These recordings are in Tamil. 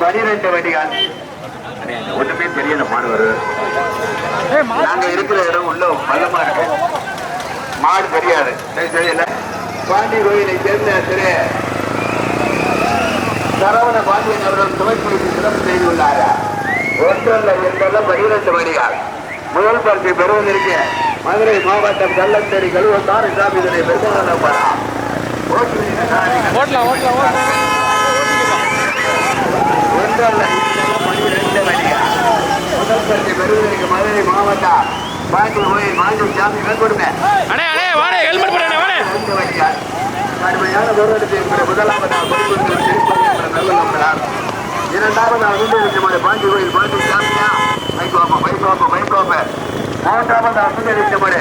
பனிரெண்டு வண்டிகள். ஒண்ணுமே தெரியல மாணவர் நாங்க இருக்கிற இடம் உள்ள பள்ளமா இருக்கு. மாடு தெரியாது. தெரியல பாண்டி கோயிலை சேர்ந்த திரு சரவண பாண்டியன் அவர்கள் துவைக்குழுக்கு சிறப்பு செய்துள்ளாரா. ஒன்றல்ல இரண்டல்ல பனிரெண்டு வண்டிகள். முதல் பரிசை பெறுவதற்கு மதுரை மாவட்டம் கள்ளத்தேரி கழுவத்தார் இஸ்லாம் இதனை பெருமாள் ஓட்டலாம் ஓட்டலாம் ஒன்றல்ல பனிரெண்டு வண்டிகள் முதல் பரிசை பெறுவதற்கு மதுரை மாவட்டம் பாண்டி கோயில் மாண்டி சாமி மேற்கொடுங்க ரெண்டு கடுமையான தூரத்தை முதலாவதாக கொடுக்கின்ற திருப்பதி நல்ல நம்பரார் இரண்டாவதாக முன்பு நிச்சயமான பாண்டி கோயில் பாண்டி சாமியா? பைக்கோப்ப பைக்கோப்ப மூன்றாவதாக முன்பு நிச்சயமான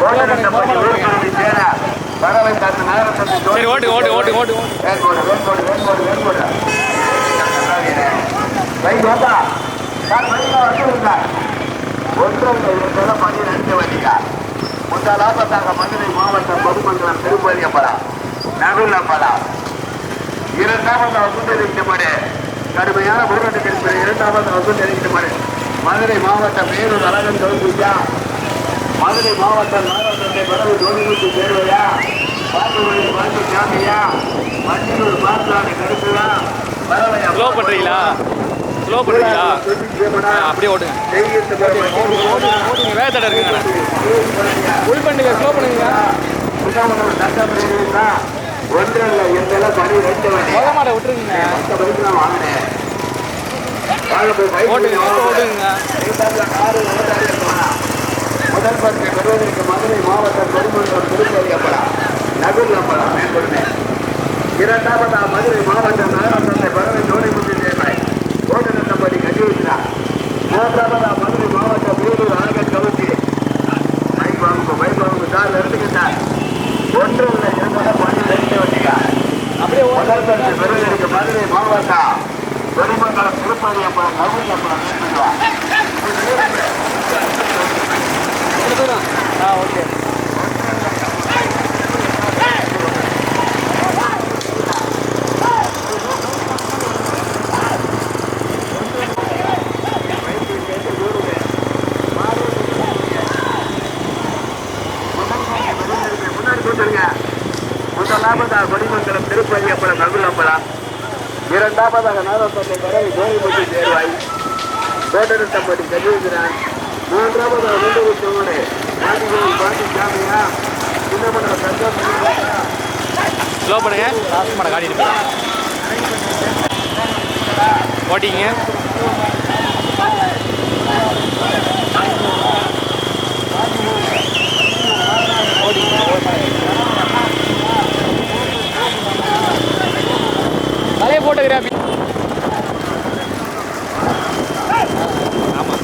ஓட்டநட்டப்பட்டி ஊர்களை சேர பறவை காத்து நகரத்தை சரி ஓட்டு ஓட்டு ஓட்டு ஓட்டு வேண்கோடு வேண்கோடு வேண்கோடு வேண்கோடு பைக்கோப்பா சார் பைக்கா வந்துருந்தார் ஒன்றரை இருக்கிற பன்னிரெண்டு வண்டிகள் முதலாவதாக மதுரை மாவட்டம் பொதுமங்கலம் திருப்பதியப்படா நடுலப்படா இரண்டாவது வசூலிக்கப்படு கடுமையான போராட்டத்தில் இருக்கிற இரண்டாவது வசூலிக்கப்படு மதுரை மாவட்டம் மேலூர் அழகன் தொகுதியா மதுரை மாவட்டம் நாகப்பட்டை பறவை தொழில்நுட்ப சேர்வையா பாட்டுமொழி பாட்டு சாமியா? மஞ்சூர் பாட்டாடு கருப்புயா பறவையா ஸ்லோ பண்றீங்களா? ஸ்லோ பண்றீங்களா? ஆ, அப்படியே ஓட்டுங்க ஓட்டுங்க வேகத்தடை இருக்குங்க ஃபுல் பண்ணுங்க ஸ்லோ பண்ணுங்க. ஒன்றல்ல எந்த பணி ரெண்டு வண்டி மொத மாடை விட்டுருங்க. மொத்த பைக்கு நான் வாங்கினேன். ஓட்டாடி இருக்கலாம். முதல் பரிசை பெறுவதற்கு மதுரை மாவட்டம் பெருமன்றம் திருப்பதியப்படா நகுல்லப்படா மேற்கொள்மே இரண்டாவதா மதுரை மாவட்டம் நகரத்தை பறவை ஜோடிமுத்தி தேவாய் ஓட்டுநட்டப்படி கட்டி வைக்கிறார். மூன்றாவதா மதுரை மாவட்டம் வேலூர் அழகன் கவுச்சி பைக் வாங்க சார் எடுத்துக்கிட்டார். ஒன்று இல்லை இரண்டு பன்னிரெண்டு வண்டியா அப்படியே முதல் பரிசு பெறுவதற்கு மதுரை மாவட்டம் பெருமங்கலம் திருப்பதியப்படம் ஓகே முன்னாடி கொடுத்துருங்க முதலாவதாக கொடிமங்கலம் திருப்பதி அப்பளம் நகுலப்பளம் ஸ்லோ பண்ணுங்க. லாஸ்ட். ஓட்டிங்க போட்டுக்கிறேன் ஆமாம்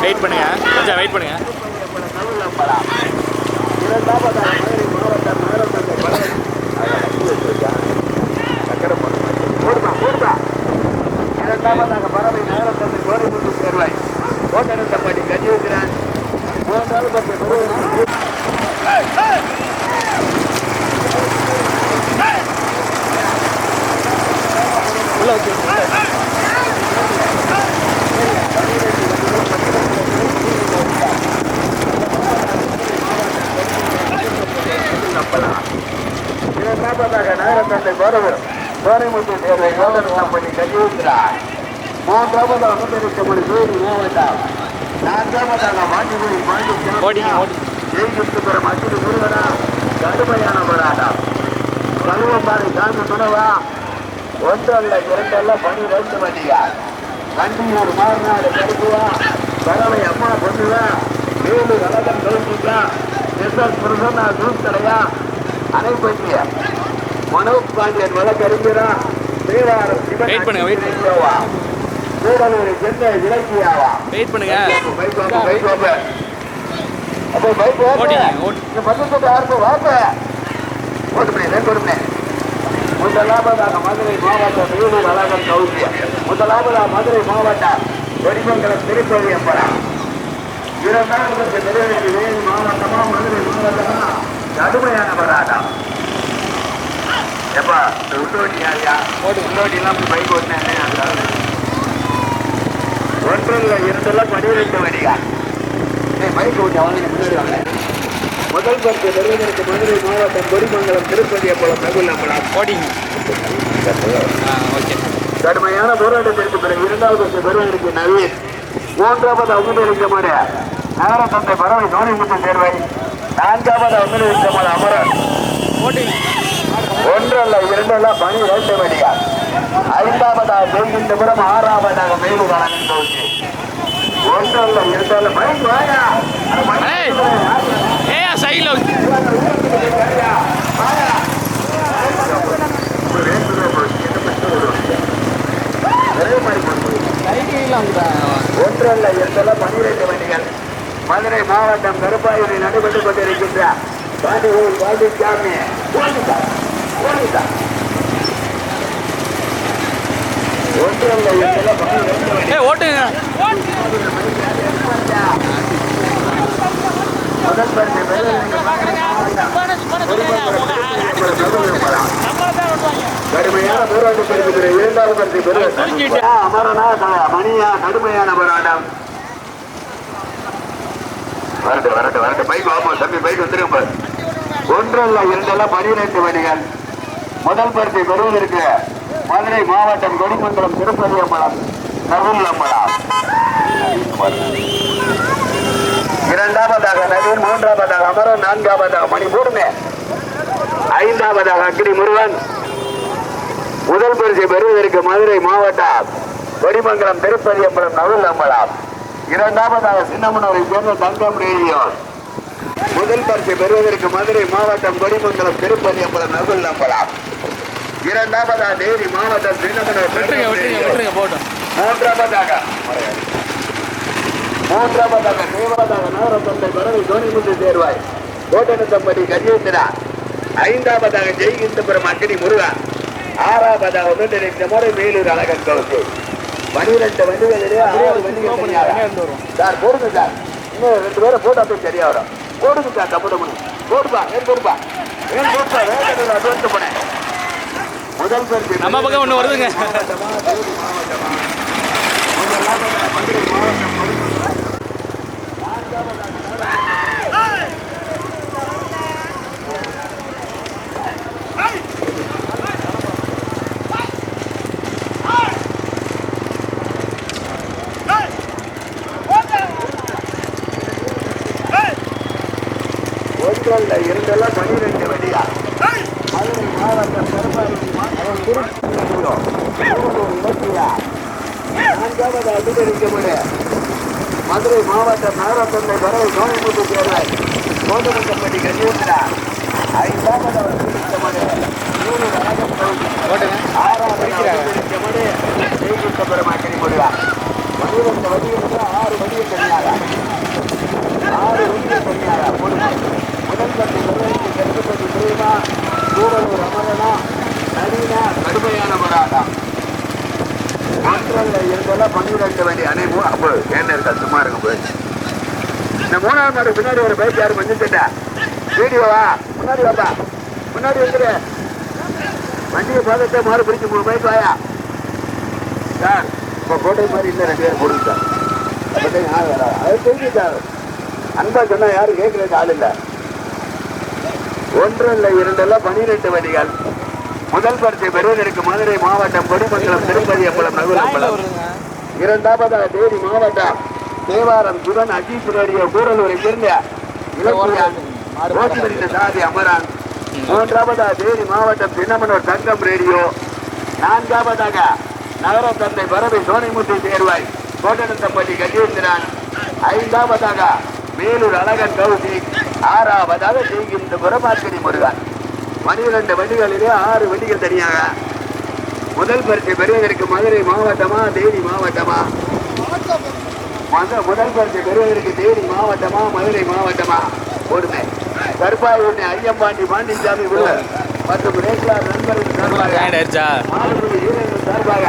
வெயிட் பண்ணுங்க கொஞ்சம் வெயிட் பண்ணுங்க நகுலப்பளம் இரண்டாவதாக மதுரை மாவட்டம் நகரப்பட்டை பறவை சக்கரை போடுமா போடுமா இரண்டாவதாக பறவை நகரப்பட்டை கோரிமுட்டி தேர்வாய் தோட்டத்தம்பட்டி கல்விக்கிறான் மூன்றாவது பற்றி உள்ள வச்சு நம்பலாம் இரண்டாவதாக நகரத்தந்தை கோரவர் கோரைமுத்து தேர்வை யோகனப்பள்ளி கல்விக்கிறார் மூன்றாவதாக அமர்ந்திருக்கமணி வேலூர் மாவட்டம் நான்காவதாக மாண்டிகுடி ஓடிங்க, ஓடிங்க. ஜெய்கிருஷ்ணபுரம் அச்சுடு முருகனா கடுமையான போராட்டம். கழுவம்பாறை சாமி துணவா. ஒன்றல்ல இரண்டல்ல பனிரெண்டு வண்டியா கண்டியூர் மாறுநாடு கருப்புவா. பறவை அம்மா பொண்ணுவா வேலூர் அழகன் கவுண்டிக்கா எஸ் எஸ் பிரசன்னா ஜூஸ் கடையா அனைப்பட்டிய மனோஜ் பாண்டியன் வழக்கறிஞரா. தேவாரம் சிவன் கூடலூர் சென்னை இலக்கியாவா வெயிட் பண்ணுங்க பைக் வாங்க, பைக் வாங்க. அப்போ பைக் ஓட்டு. இந்த பக்கத்துக்கு யாருக்கும் வாங்க. ஓட்டுமே, ரெண்டு ஓட்டுமே. முதலாவதாக மதுரை மாவட்டம் வேலூர் அழகன் கவுசியம் முதலாவதாக மதுரை மாவட்டம் வெடிமங்கலம் திருப்பதி அம்பலம் இரண்டாவது நிறைவேற்றி வேலூர் மாவட்டமா மதுரை மாவட்டமா கடுமையான போராட்டம் எப்பா இந்த உள்ளோட்டி யாரியா உள்ளோட்டி எல்லாம் பைக் ஓட்டினேன் அதனால ஒன்றில் இரண்டெல்லாம் பனிரெண்டு வடிகா மைக் ஓட்டி அவங்க முன்னாடி வாங்க முதல் பரிசு பெறுவதற்கு மதுரை மாவட்டம் கொடிமங்கலம் திருப்பதி அப்பளம் நகுல் அம்பலம் ஓட்டிங்க ஆ ஓகே. கடுமையான போராட்டத்திற்கு பிறகு இரண்டாவது பரிசு பெறுவதற்கு நவீன். மூன்றாவது அமுதலிங்கமான நகரத்தந்தை பறவை தோணிமுத்தன் தேர்வை நான்காவது அமுதலிங்கமான அமரன் ஒன்றல்ல இரண்டல்ல பணி இரண்டு வடியா ஐந்தாவதாக ஜெய்கின்றபுரம் ஆறாவதாக மேலூர் அழகன் தோல்வி. ஒன்றல்ல இரண்டல்ல மைக் வாயா. சைடில் ஒன்றல்ல இரண்டல்ல பனிரெண்டு வண்டிகள். மதுரை மாவட்டம் கருப்பாயூரில் நடைபெற்றுக் கொண்டிருக்கின்ற பாண்டியூர் பாண்டிச்சாமி ஓடிதா ஓடிதா ஒன்றல்ல இரண்டல்ல பனிரெண்டு வண்டிகள் ஏ ஓட்டுங்க. முதல் பரிசு கடுமையான போராட்டம் பெறுகிற இரண்டாவது பரிசு பெறுவது அமரனா க- மணியா கடுமையான போராட்டம் வரட்டு வரட்டு வரட்டு பைக் வாப்போம் தம்பி பைக் வந்துருங்க ஒன்றல்ல இரண்டெல்லாம் பனிரெண்டு வண்டிகள் முதல் பரிசை பெறுவதற்கு மதுரை மாவட்டம் கொடிமங்கலம் திருப்பதி அம்பலம் நகுல் அம்பலம் இரண்டாவதாக நவீன் மூன்றாவதாக அமரன் நான்காவதாக மணி ஐந்தாவதாக அக்னி முருகன் முதல் பரிசை பெறுவதற்கு மதுரை மாவட்டம் கொடிமங்கலம் திருப்பதி அம்பலம் நகுல் அம்பலம் இரண்டாவதாக சின்னமனூரை சேர்ந்த தங்கம் ரேடியோ முதல் பரிசை பெறுவதற்கு மதுரை மாவட்டம் கொடிமங்கலம் திருப்பதி அம்பலம் இரண்டாவதாக தேனி மாவட்டம். விட்டுருங்க போட்டோம். மூன்றாவதாக மூன்றாவதாக தேவதாக நகரத்தந்தை பறவை தோணிமுத்து தேர்வாய். கோட்டனத்தம்படி கஜேந்திரா ஐந்தாவதாக ஜெய்கிந்தபுரம் அக்னி முருகா. ஆறாவதாக ஒன்றிணைந்த முறை வேலூர் அழகன் கவுசி பனிரெண்டு வண்டிகளிலே ஆறு வண்டிகள் சார் போடுங்க சார். இன்னும் ரெண்டு பேரை போட்டா போய் சரியா வரும். போடுங்க சார் கப்பட முடியும் போடுப்பா ஏன் போடுப்பா? ஏன் போடுப்பா? வேகத்தில் அட்வான்ஸ் பண்ணேன் நம்ம பக்கம் ஒண்ணு வருதுங்க. மாவட்டமா, தேனி மாவட்டமா? முதலாவதாக மதுரை மாவட்டம் கொடிமங்கலம். ஒன்றல்ல இரண்டெல்லாம் பனிரெண்டு வண்டியா மதுரை மாவட்டம் பெரும்பாலும் மாவட்டம் திருச்சியூர் இலக்கியா நான்காவது அதிகரிக்கப்படு மதுரை மாவட்ட நகரத்தந்தை பறவை கோயம்புத்தூர் தேர்தல் கோட்டமங்கப்பட்டி கஜேந்திரா ஐந்தாவது அவர் நூறு அழகம் பகுதி ஆறாவது அதிகரிக்கப்படு ஜெய்கிட்ட பெருமாக்கடி முடிவா பனிரெண்டு வடிகளுக்கு ஆறு வடிகள் தனியாக ஆறு வண்டிகள் தனியாக கொடுக்கும் முதல் பத்து நிர்வகிக்கு கருத்துப்பட்டு தெரியுமா கூடலூர் அமரனா நவீனா கடுமையான போராட்டம். ஒன்றல்ல இரண்டெல்லாம் பன்னிரெண்டு வேண்டிய அனைமோ அப்போ என்ன இருக்கா சும்மா இருக்கும் போய் இந்த மூணாவது மாடு பின்னாடி ஒரு பைக் யாரும் மஞ்சள் வீடியோவா முன்னாடி வாப்பா. முன்னாடி வந்துரு வண்டியை பார்த்துட்டு மாறு பிடிச்சி மூணு பைக் வாயா. சார் இப்போ கோட்டை மாதிரி இல்லை ரெண்டு பேர் போடுங்க சார் அப்பதான் யார் வரா? அது தெரிஞ்சு சார் அன்பா சொன்னால் யாரும் கேட்கறதுக்கு ஆள் இல்லை. ஒன்று இல்லை இரண்டெல்லாம் பனிரெண்டு வண்டிகள் முதல் பரிசை பெறுவதற்கு மதுரை மாவட்டம் கொடிமங்கலம் திருப்பதி அப்பளம் நகுல் அம்பலம் இரண்டாவதாக தேனி மாவட்டம் தேவாரம் சுரன் அஜித் கூடலூரை சேர்ந்த இலக்கியா சாதி அமரான். மூன்றாவதா தேனி மாவட்டம் சின்னமனூர் தங்கம் ரேடியோ. நான்காவதாக நகர தந்தை பரவை சோனிமுத்து தேர்வாய் கோட்டனத்தப்பட்டி கஜேந்திரன். ஐந்தாவதாக மேலூர் அழகன் கௌசி ஆறாவதாக செய்கின்ற புறமாக்கடி முருகன். பனிரெண்டு வண்டிகளிலே ஆறு வண்டிகள் தனியாக. முதல் பரிசு பெறுவதற்கு மதுரை மாவட்டமா தேனி மாவட்டமா? மத- முதல் பரிசு பெறுவதற்கு தேனி மாவட்டமா மதுரை மாவட்டமா? பொறுமை. கருப்பாயூர் ஐயம்பாண்டி பாண்டிச்சாமி விடுவர் மற்றும் ரேக்லார் நண்பர்கள் சார்பாக மாணவர்கள் வீரர்கள் சார்பாக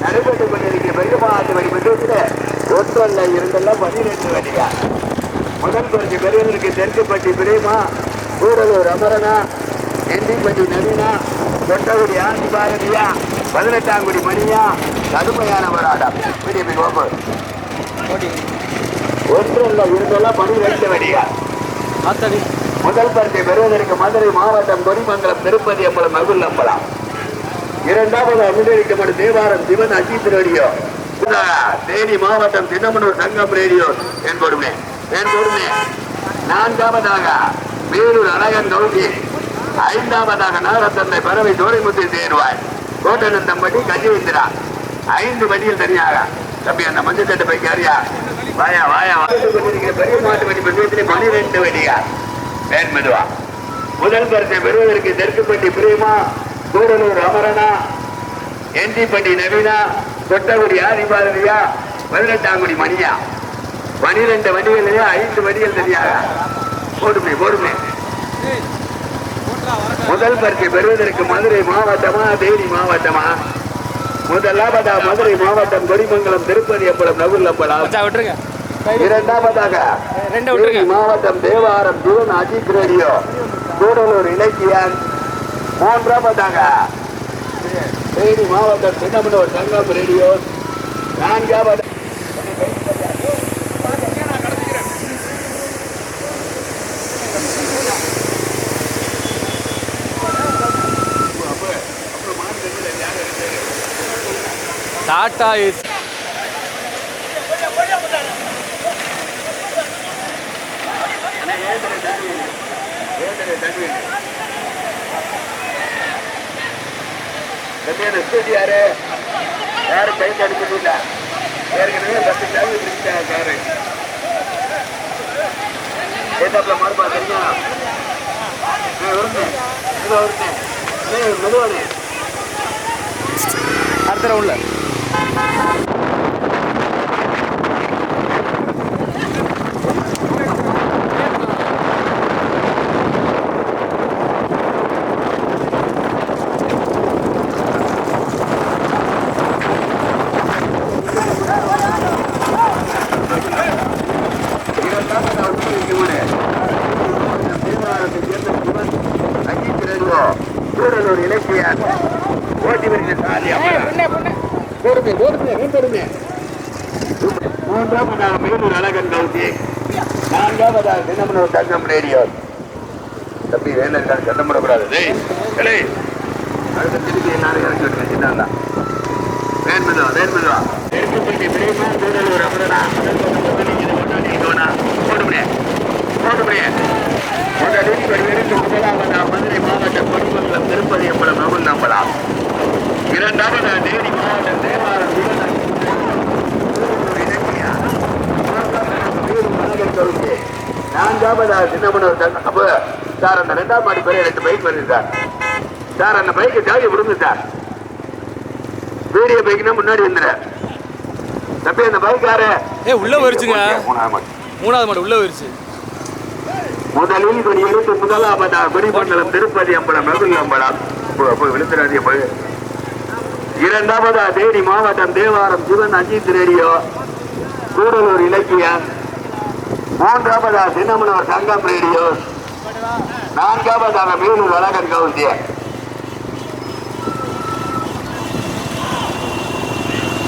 நடைபெற்றுக் கொண்டிருக்கிற பெருமாட்டு வடிவத்தில் ஒன்றல்ல இரண்டல்ல பன்னிரெண்டு வண்டியா முதல் பரிசு பெறுவதற்கு தெற்குப்பட்டி பிரேமா கூடலூர் அமரனா எண்டிப்பட்டி நவீனா கொட்டகுடி ஆண்டி பாரதியா பதினெட்டாங்குடி மணியா கடுமையான போராட்டம். பிடிபி கோப்பு ஒன்றல்ல இரண்டல்ல பன்னிரெண்டு வண்டியா ஆத்தாடி. முதல் பரிசை பெறுவதற்கு மதுரை மாவட்டம் கொடிமங்கலம் திருப்பதி அம்பலம் மகுல் அம்பலம். இரண்டாவது அமிர்திக்கப்படும் தேவாரம் சிவன் அஜித் ரேடியோ. தேனி மாவட்டம் சின்னமனூர் சங்கம் ரேடியோ என் கொடுமை என் கொடுமை நான்காவதாக வேலூர் அழகன் கௌசி ஐந்தாவதாக நாகத்தந்தை பறவை தோரைமுத்தி தேர்வாய் கோட்டனந்தம்பட்டி கஜேந்திரா. ஐந்து வண்டியில் தனியாக. தம்பி அந்த மஞ்சள் தட்டு போய் வாயா வாயா பெரிய மாட்டு வண்டி பந்தயத்திலே பன்னிரெண்டு வடியா மேன்மெதுவா முதல் பரிசை பெறுவதற்கு தெற்குப்பட்டி பிரேமா கூடலூர் அமரனா எண்டிப்பட்டி நவீனா கொட்டகுடி ஆதிபாரதியா பதினெட்டாங்குடி மணியா. பனிரெண்டு வண்டிகளிலே ஐந்து வண்டிகள் தனியாக போடுமே போடுமே. முதல் பரிசை பெறுவதற்கு மதுரை மாவட்டமா தேனி மாவட்டமா? முதலாவதா மதுரை மாவட்டம் கொடிமங்கலம் திருப்பதி அம்பலம் நகுல் அம்பலம் மச்சா விட்டுருங்க. இரண்டாவதாக மாவட்டம் தேவாரம் ஜீவன் அஜித் ரேடியோ. கூடலூர் இலக்கியன் மூன்றாவதாக தேனி மாவட்டம் சின்னமனூர் சங்கம் ரேடியோ. நான்காவது டாட்டா இஸ் யாரு யாரும் கை தடுக்கிறது ஏற்கனவே பத்து சாமி பிடிச்சிட்டாங்க காரு ஏத்தாப்புல மாறுபா தெரியுமா வருங்க மெதுவா அடுத்த ரவுண்ட்ல Thank you. தம்பி வேலை இருக்காது சத்தம் போடக்கூடாது. அடுத்த திருப்பி எல்லாரும் இறக்கி விட்டுருங்க சின்ன வேண்மதா வேண்மதா நெருக்கப்பட்டி பிரேமா கூடலூர் அமரனா போடுபடியே போடுபடியே முதலில் வருவதற்கு முதலாவதா மதுரை மாவட்டம் கொடிமங்கலம் திருப்பதி அம்பலம் நகுல் நம்பலாம் இரண்டாவதா தேனி மாவட்டம் தேவாரம் நான்காவதா சின்னமனூர் அப்ப சார் அந்த ரெண்டாம் மாடி பேர் ரெண்டு பைக் வருது சார். சார் அந்த பைக்கை ஜாலி விடுங்க சார். வீடியோ பைக்னா முன்னாடி வந்துடு தம்பி அந்த பைக் யாரு? ஏய் உள்ள போயிருச்சுங்க மூணாவது மாடி. உள்ள போயிருச்சு முதலில் எடுத்து முதலாவதா கொடிமண்டலம் திருப்பதி அம்பலம் இரண்டாவதா தேனி மாவட்டம் தேவாரம் சிவன் அஜித் ரேடியோ கூடலூர் இலக்கியம். மூன்றாவதா சின்னமனூர் சங்கம் ரேடியோ. நான்காவதாக மேலூர் அழகன் கவுசிய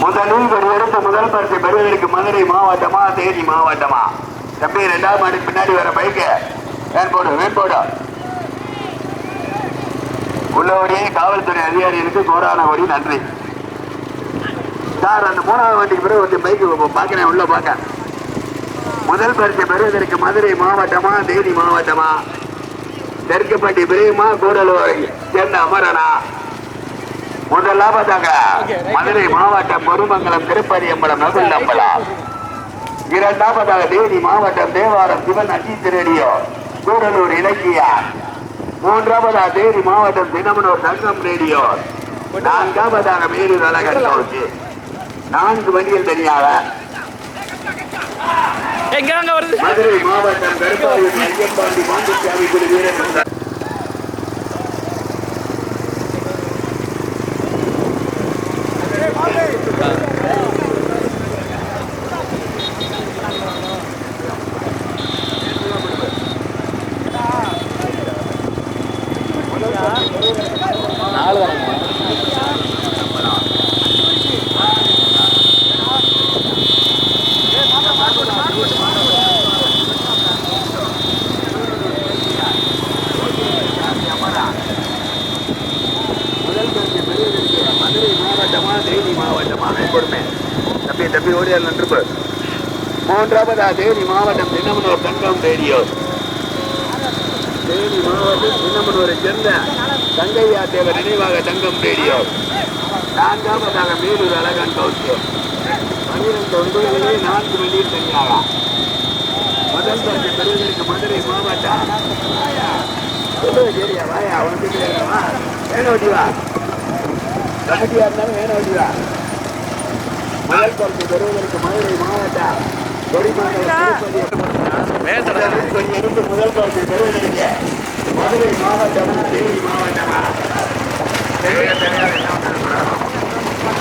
முதலில் ஒரு எடுத்த முதல் பரிசு பெறுவதற்கு மதுரை மாவட்டமா தேனி மாவட்டமா? தம்பி ரெண்டாவது மாடி பின்னாடி வர பைக்கு. வேன் போடு வேன் போடு. காவல்துறை அதிகாரிகளுக்கு கோரான கோடி நன்றி. சார் அந்த மூணாவது வண்டிக்கு பிறகு ஒரு பைக்கு பார்க்கிறேன் உள்ள பார்க்க. முதல் பரிசு பெறுவதற்கு மதுரை மாவட்டமா தேனி மாவட்டமா? தெற்குப்பட்டி பிரேமா கூடலூர் சேர்ந்த அமரனா. முதலாவதாக மதுரை மாவட்டம் பொருமங்கலம் திருப்பதி அம்பலம் நகுல் அம்பலம். இரண்டாவதாக தேனி மாவட்டம் தேவாரம் சிவன் அஜித் ரேடியோ கூடலூர் இலக்கியா மூன்றாவதாக தேனி மாவட்டம் தினமனூர் தங்கம் ரேடியோ. நான்காவதாக மேலூர் கவுச்சி நான்கு வண்டிகள் தனியாக எங்க அங்க வருது? மதுரை மாவட்டம் கருப்பாயூர் ஐயப்பாண்டி மாந்துசாமி குழு வீரர் தானே முதல் பரிசு பெறுவதற்கு மதுரை மாவட்டமா தேனி மாவட்டமா பொறுமை தம்பி தம்பி ஓடியார் நன்றுப்பு மூன்றாவதா தேனி மாவட்டம் தினமனூர் தங்கம் ரேடியோ தேனி மாவட்டம் தினமனூரை சேர்ந்த தங்கையா தேவர் நினைவாக தங்கம் ரேடியோ நான்காவதாக மேலூர் அழகன் கவுச்சு பன்னிரண்டு ஒன்பதுகளே நான்கு வெளியில் தனியாக முதல் பரிசு பெறுவதற்கு மதுரை மாவட்டம் சரியா வாயா உனக்கு வேணும் ஓட்டி வா கமிட்டியா இருந்தாலும் வேணும் ஓட்டி வா முதல் பரிசு பெறுவதற்கு மதுரை மாவட்டம் கொஞ்சம் இருந்து முதல் பரிசு பெறுவதற்கு மதுரை மாவட்டமா தேனி மாவட்டமா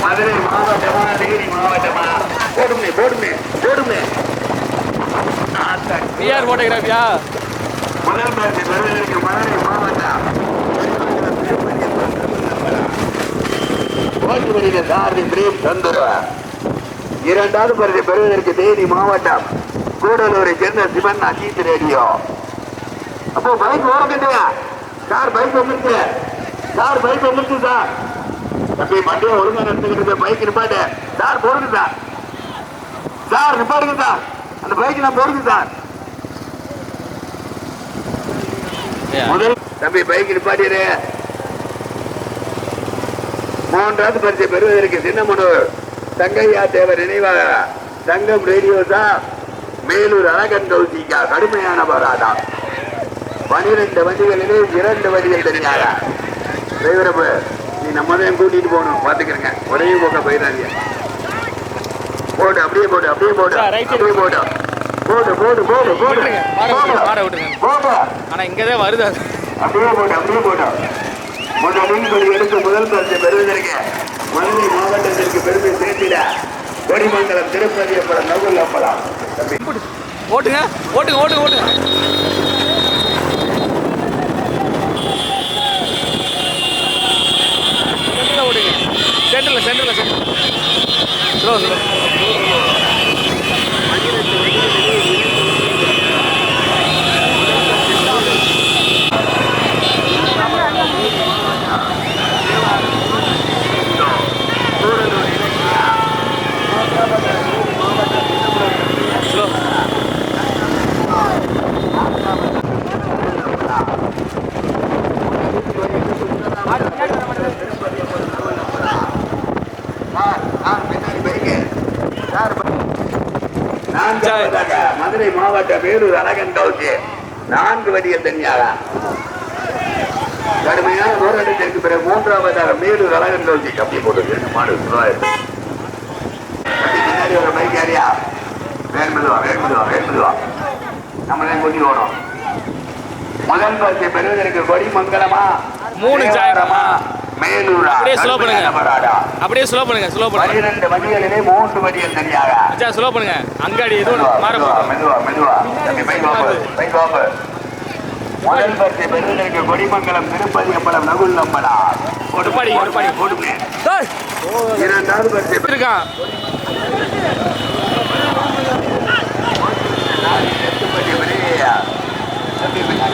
மதுரை மாவட்டமா தேனி மாவட்டமா போடுமே போடுமே போடுமே பிஆர் போட்டோகிராஃபியா முதல் பரிசு பெறுவதற்கு மதுரை மாவட்டம் ஓட்டுவரிக சாரதி பிரேம் சந்துரு. இரண்டாவது பரிசை பெறுவதற்கு தேனி மாவட்டம் கூடலூரை சேர்ந்த சிவன் அஜித் ரேடியோ. அப்போ பைக் ஓரக்கட்டுங்க சார் பைக் வந்துருச்சு. சார் பைக் வந்துருச்சு சார். தம்பி மண்டியை ஒழுங்கா நடத்துக்கிட்டு பைக் நிப்பாட்டு. சார் போடுங்க சார். சார் நிப்பாடுங்க சார். அந்த பைக் நான் போடுங்க சார். முதல் தம்பி பைக் நிப்பாட்டிடு. மூன்றாவது பரிசை பெறுவதற்கு சின்னமனூர். தங்கையா தேவர் நினைவாக தங்கம் ரேடியோஸா மேலூர் அழகன் கௌசிக்கா கடுமையான போராட்டம். பனிரெண்டு வண்டிகளிலே இரண்டு வண்டிகள் தனியாக டிரைவரப்பு நீ நம்ம தான் கூட்டிட்டு போகணும். பாத்துக்கிறேங்க ஒரே போக்க போயிடாதீங்க. போடு அப்படியே போடு அப்படியே போடு. Sir, right side. அப்படியே போடு. போடு போடு போடு போடு. விட்டுருங்க. மாட விட்டுருங்க மாட விட்டுருங்க. போடு. ஆனா இங்கதான் வருது அப்படியே போட்டு அப்படியே எடுத்து முதல் பரிசு பெறுவதற்கு மதுரை மாவட்டத்திற்கு பெருமை சேர்த்திட கொடிமங்கலம் திருப்பதி அப்படம் நகுல் அப்பலாம் ஓட்டுங்க ஓட்டுங்க ஓட்டுங்க ஓட்டுங்க. சென்டர்ல ஓட்டுங்க. சென்டர்ல சென்டர்ல centre slow slow sir, sir, பின்னாடி பைக்கு. சார், நான்காவதாக மதுரை மாவட்ட வேலூர் அழகன் கவுச்சி நான்கு வடிகள் தனியாக. கடுமையான போராட்டத்திற்கு பிறகு மூன்றாவதாக மேலூர் அழகன் கவுச்சி. அப்படி போட்டு மாடு பின்னாடி ஒரு பைக் ஏரியா மெதுவா வேன் மெதுவா நம்மளே கூட்டி ஓடும். முதல் பரிசை பெறுவதற்கு கொடிமங்கலமா மூணு சாயரமா? மேலூரா அப்படியே slow பண்ணுங்க. அப்படியே ஸ்லோ பண்ணுங்க ஸ்லோ பண்ணுங்க. பனிரெண்டு வண்டிகளிலே மூன்று தனியாக அச்சா ஸ்லோ பண்ணுங்க. அங்காடி மெதுவா, மாற மெதுவா, பைக் பைக். முதல் பரிசை பெறுவதற்கு கொடிமங்கலம் திருப்பதி அம்பலம் நகுல் அம்பலா ஒடுப்பாடி, ஒடுப்பாடி. போடுமே. டேய், இரண்டாவது பரிசை இருக்கான்.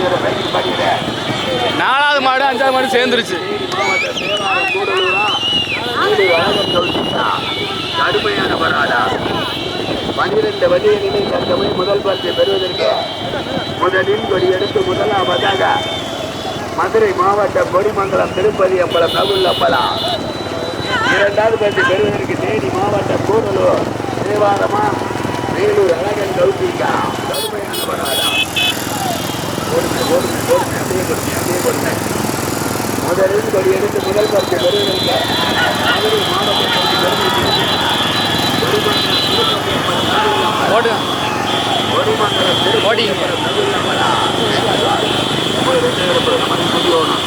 ஒரு படிக்கிற. நாலாவது மாடு அஞ்சாவது மாடு சேர்ந்துருச்சு மாவட்ட தேவாரம் கூடலூரா? வேலூர் அழகன் கவுசிக்கா. கடுமையான போராட்டம் பனிரெண்டு வண்டிகளிலே தற்கமே முதல் பரிசை பெறுவதற்கு முதலில் கொடி எடுத்து முதலாவதாக மதுரை மாவட்டம் கொடிமங்கலம் திருப்பதி அம்பலம் நகுல் அம்பலம் இரண்டாவது பரிசு பெறுவதற்கு தேனி மாவட்டம் கூடலூர் தேவாரமா வேலூர் அழகன் கௌசிகா கடுமையான வராடா ஒரு ஒரு முதலில் கொடி எடுத்து முதல் பரிசு பெறுவதற்கு மதுரை ஓடுங்க கொடிமங்கலம் திருப்பதி ஓடிங்க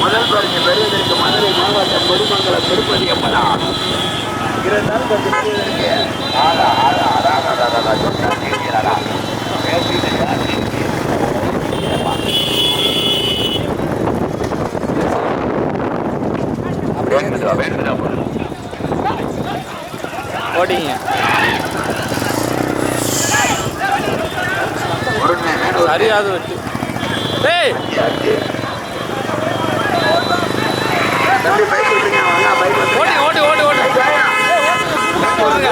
முதல் பரிசு பெறுவதற்கு மதுரை மாவட்டம் கொடிமங்கலம் திருப்பதி அம்மனா இரண்டாம் பரிசு பெறுவதற்கு ஆடா ஆடா ஆடா ஆடா ஆடா சொன்னா கேட்கிறாரா பேசிட்டு வேண்டுதா வேண்டுதா போதும் ஓடிங்க உடனே வேணும் சரியாது வச்சு டேய் தம்பி பைக் விட்டுங்க வாங்க பைக் ஓடி ஓடி ஓடி ஓடி ஓடுங்க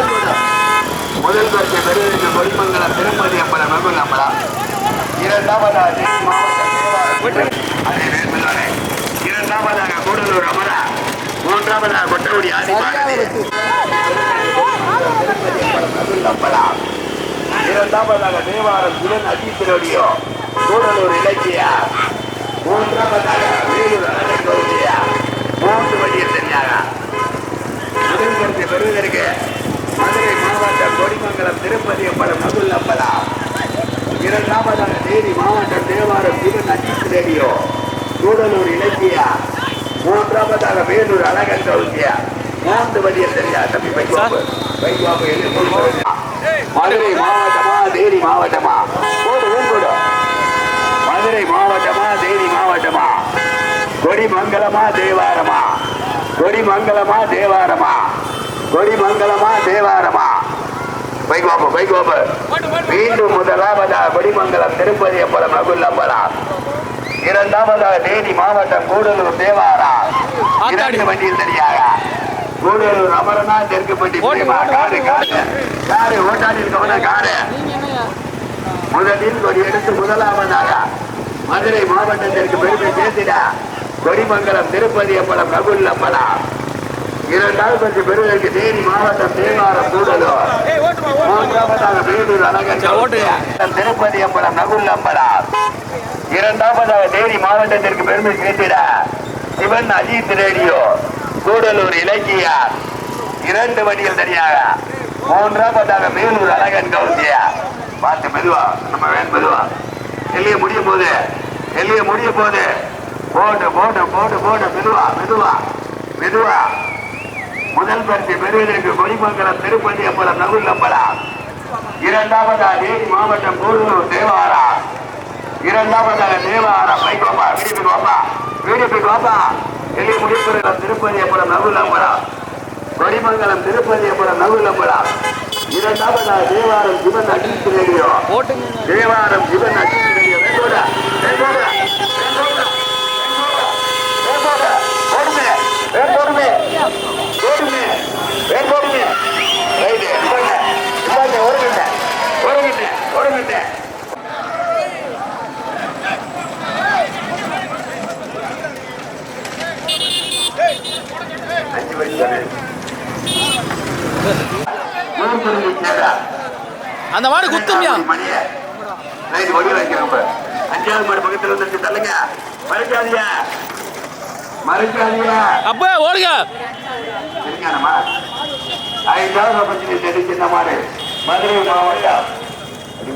முதல் பரிசு பெறுவதற்கு கொடிமங்கலம் திருப்பதி அம்பலம் மகுல் அம்பலம் இரண்டாவதாக அதே வேட்புள்ளவரே இரண்டாவதாக கூடலூர் அமரா. மூன்றாவதாக கொட்டகுடி ஆதிபாரதி திருப்பதி இரண்டாவதாக தேவாரம் சிவன் அஜித்திரோடியோ கூடலூர் இலக்கியா. மூன்றாவதாக வேலூர் அழகன் மூன்று வழியில் சரியாக முதல் பரிசு பெறுவதற்கு மதுரை மாவட்ட கொடிமங்கலம் திருப்பதி அம்பலம் மகுல் அம்பலம் இரண்டாவதாக தேனி மாவட்டம் தேவாரம் சிவன் அஜித் ரேடியோ. கூடலூர் இலக்கியா. மூன்றாவதாக வேலூர் அழகன் கௌசியா மூன்று வழியில் சரியா தம்பி பைக்குவாப்பு எழுதி மதுரை மாவட்டமா தேனி மாவட்டமா? போடு ஊங்கூடு மதுரை மாவட்டமா தேனி மாவட்டமா? கொடிமங்கலமா தேவாரமா? கொடிமங்கலமா தேவாரமா? கொடிமங்கலமா தேவாரமா? பைக் வாப்பு பைக் வாப்பு. மீண்டும் முதலாவதா கொடிமங்கலம் திருப்பதி அம்பலம் நகுல் அம்பலம் இரண்டாவதாக தேனி மாவட்டம் கூடலூர் தேவாரா. இரண்டு வண்டியில் சரியாக கூடலூர் அமரனா பிரேமா. ஓட்டு, காரு. காரு காரு ஓட்டாடி இருக்கவன காரு. முதலில் கொடி எடுத்து முதலாவதாக மதுரை மாவட்டத்திற்கு பெருமை சேர்த்திட. கொடிமங்கலம் திருப்பதி அம்பலம் நகுல் அம்பலம் இரண்டாவது பரிசு பெறுவதற்கு தேனி மாவட்டம் தேவாரம் கூடலூர் மூன்றாவதாக வேலூர் அழகன். திருப்பதி அம்பலம் நகுல் அம்பலம். இரண்டாவதாக தேனி மாவட்டத்திற்கு பெருமை சேர்த்திட சிவன் அஜித் ரேடியோ கூடலூர் இலக்கியார் இரண்டு வண்டியில் தனியாக. மூன்றாவதாக மேலூர் அழகன் கௌசியா. பார்த்து மெதுவா நம்ம வேன் மெதுவா. எல்லைய முடிய போது எல்லைய முடிய போது. போட்டு போட்டு போட்டு போட்டு மெதுவா மெதுவா மெதுவா. முதல் பரிசு பெறுவதற்கு கொடிமங்கலம் திருப்பதி அம்பலம் நகுல் அம்பலம் இரண்டாவதாக மாவட்டம் கூடலூர் தேவாரா. இரண்டாவதாக தேவாரா பைக்கோப்பா வீடியோ வாப்பா வீடியோ வாப்பா எல்லைய முடிப்பு திருப்பதி அம்பலம் நகுல் அம்பலம் கொடிமங்கலம் திருப்பதி அம்பலம் நகுல் அம்பலம் இரண்டாவதாக தேவாரம் சிவன் ரேடியோ ஓட்டுங்க தேவாரம் சிவன் அஜித் மூணு நேரா அந்த மாடு குத்துமியா? ரைட் ஒடி வைக்கிறோம் அஞ்சாவது மாடு பக்கத்துல வந்துருச்சு தள்ளுங்க மறைக்காதீங்க மறைக்காதீங்க அப்ப ஓடுங்க சரிங்கண்ணா ஐந்தாவது பட்சத்தில் சின்ன மாடு. மதுரை மாவட்டம்.